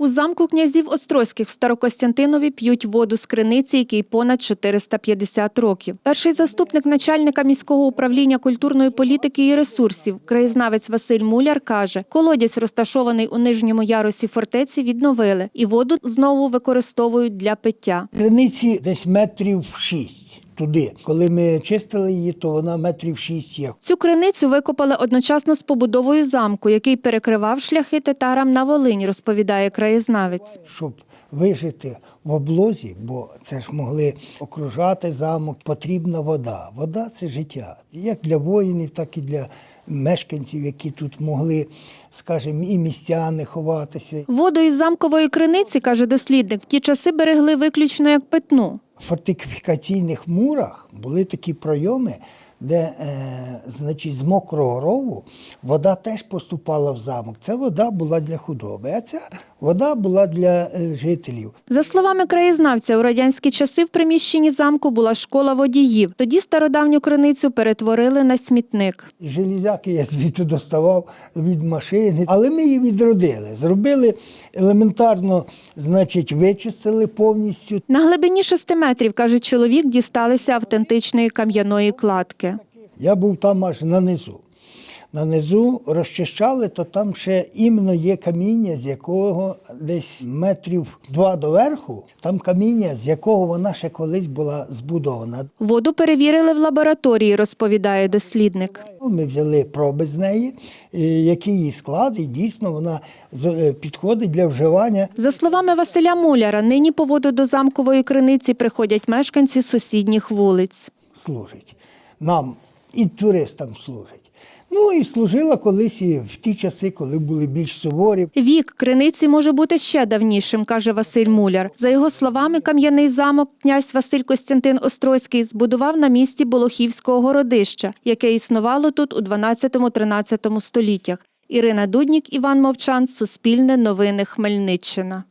У замку князів Острозьких в Старокостянтинові п'ють воду з криниці, якій понад 450 років. Перший заступник начальника міського управління культурної політики і ресурсів, краєзнавець Василь Муляр, каже, колодязь, розташований у нижньому ярусі фортеці, відновили і воду знову використовують для пиття. Криниці десь метрів шість туди. Коли ми чистили її, то вона метрів шість є. Цю криницю викопали одночасно з побудовою замку, який перекривав шляхи татарам на Волинь, розповідає краєзнавець. Щоб вижити в облозі, бо це ж могли окружати замок, потрібна вода. Вода це життя. Як для воїнів, так і для мешканців, які тут могли, скажімо, і містяни ховатися. Воду із замкової криниці, каже дослідник, в ті часи берегли виключно як питну. Фортифікаційних мурах були такі пройоми, де, е, значить, з мокрого рову вода теж поступала в замок. Ця вода була для худоби, а ця вода була для е, жителів. За словами краєзнавця, у радянські часи в приміщенні замку була школа водіїв. Тоді стародавню криницю перетворили на смітник. Железяки я звідти доставав від машини, але ми її відродили. Зробили елементарно, значить, вичистили повністю. На глибині шести метрів, каже чоловік, дісталися автентичної кам'яної кладки. Я був там аж на низу. На низу розчищали, то там ще іменно є каміння, з якого десь метрів два доверху, там каміння, з якого вона ще колись була збудована. Воду перевірили в лабораторії, розповідає дослідник. Ми взяли проби з неї, е, який її склад, і дійсно вона е, підходить для вживання. За словами Василя Муляра, нині по воду до замкової криниці приходять мешканці сусідніх вулиць. служить. Нам і туристам служить. Ну і служила колись і в ті часи, коли були більш суворі. Вік криниці може бути ще давнішим, каже Василь Муляр. За його словами, кам'яний замок князь Василь Костянтин Острозький збудував на місці Болохівського городища, яке існувало тут у 12-13 століттях. Ірина Дуднік, Іван Мовчан, Суспільне новини Хмельниччина.